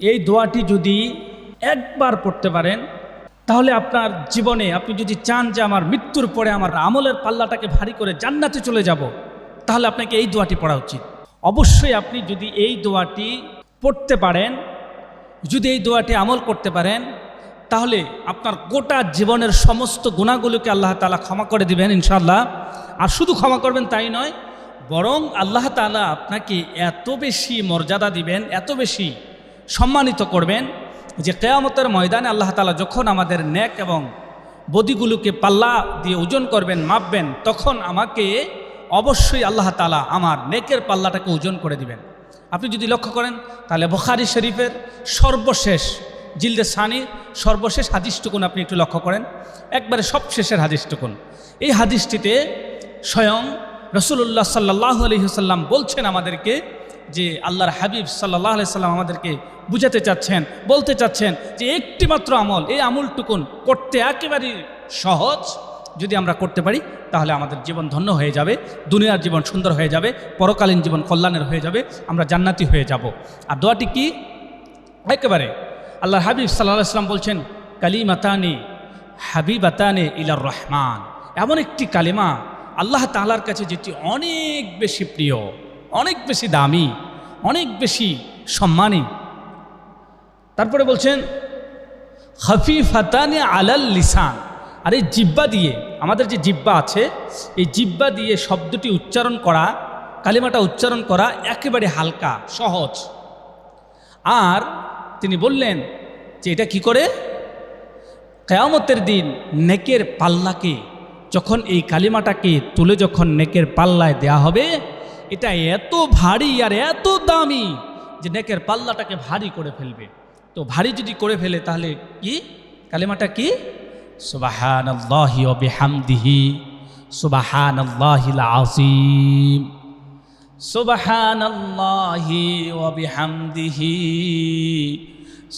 এই দোয়াটি যদি একবার পড়তে পারেন, তাহলে আপনার জীবনে আপনি যদি চান যে আমার মৃত্যুর পরে আমার আমলের পাল্লাটাকে ভারী করে জান্নাতে চলে যাব, তাহলে আপনাকে এই দোয়াটি পড়া উচিত। অবশ্যই আপনি যদি এই দোয়াটি পড়তে পারেন, যদি এই দোয়াটি আমল করতে পারেন, তাহলে আপনার গোটা জীবনের সমস্ত গুণাগুলোকে আল্লাহ তালা ক্ষমা করে দিবেন ইনশাল্লাহ আর শুধু ক্ষমা করবেন তাই নয়, বরং আল্লাহ তালা আপনাকে এত বেশি মর্যাদা দিবেন, এত বেশি সম্মানিত করবেন যে কেয়ামতের ময়দানে আল্লাহ তালা যখন আমাদের নেক এবং বদিগুলোকে পাল্লা দিয়ে ওজন করবেন, মাপবেন, তখন আমাকে অবশ্যই আল্লাহ তালা আমার নেকের পাল্লাটাকে ওজন করে দিবেন। আপনি যদি লক্ষ্য করেন, তাহলে বখারি শরীফের সর্বশেষ জিলদে সানি, সর্বশেষ হাদিসটুকুন আপনি একটু লক্ষ্য করেন। একবারে সব শেষের হাদিসটুকুন। এই হাদিসটিতে স্বয়ং রসুল্লাহ সাল্লাহ আলহিহাল্লাম বলছেন আমাদেরকে যে আল্লাহর হাবিব সাল্লাহ সাল্লাম আমাদেরকে বুঝাতে চাচ্ছেন, বলতে চাচ্ছেন যে একটি মাত্র আমল, এই আমলটুকুন করতে একেবারেই সহজ। যদি আমরা করতে পারি, তাহলে আমাদের জীবন ধন্য হয়ে যাবে, দুনিয়ার জীবন সুন্দর হয়ে যাবে, পরকালীন জীবন কল্যাণের হয়ে যাবে, আমরা জান্নাতি হয়ে যাব। আর দোয়াটি কি? একেবারে। আল্লাহ হাবিব সাল্লাহ সাল্লাম বলছেন, কালিমাতানি হাবিবাতানে ইলার রহমান। এমন একটি কালিমা আল্লাহ তালার কাছে যেটি অনেক বেশি প্রিয়। অনেক বেশি দামি, অনেক বেশি সম্মানী। তারপরে বলছেন হাফি হাফিফাতানে আলাল লিসান। আর এই জিব্বা দিয়ে, আমাদের যে জিব্বা আছে, এই জিব্বা দিয়ে শব্দটি উচ্চারণ করা, কালিমাটা উচ্চারণ করা একেবারে হালকা, সহজ। আর তিনি বললেন যে এটা কি করে? কেয়ামতের দিন নেকের পাল্লাকে, যখন এই কালিমাটাকে তুলে যখন নেকের পাল্লায় দেয়া হবে এটা এত ভারী আর এত দামি যে নেকের পাল্লাটাকে ভারী করে ফেলবে। তো ভারী যদি করে ফেলে তাহলে কি? কালিমাটা কি? সুবাহান আল্লাহি বিহামদিহি সুবাহান আল্লাহিল আজিম সুবাহান আল্লাহি বিহামদিহি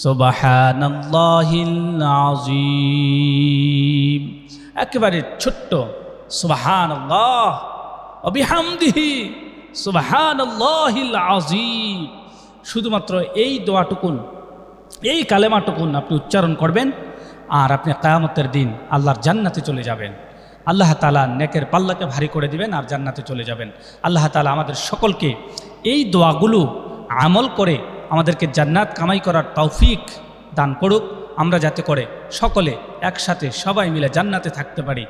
সুবাহান আল্লাহিল আজিম একেবারে ছোট্ট সুবাহান আল্লাহ অবিহামদিহি শুধুমাত্র এই দোয়াটুকুন, এই কালেমাটুকুন আপনি উচ্চারণ করবেন আর আপনি কায়ামতের দিন আল্লাহর জান্নাতে চলে যাবেন। আল্লাহ তালা নেকের পাল্লাকে ভারী করে দিবেন আর জান্নাতে চলে যাবেন। আল্লাহ তালা আমাদের সকলকে এই দোয়াগুলো আমল করে আমাদেরকে জান্নাত কামাই করার তৌফিক দান করুক। আমরা যাতে করে সকলে একসাথে সবাই মিলে জান্নাতে থাকতে পারি।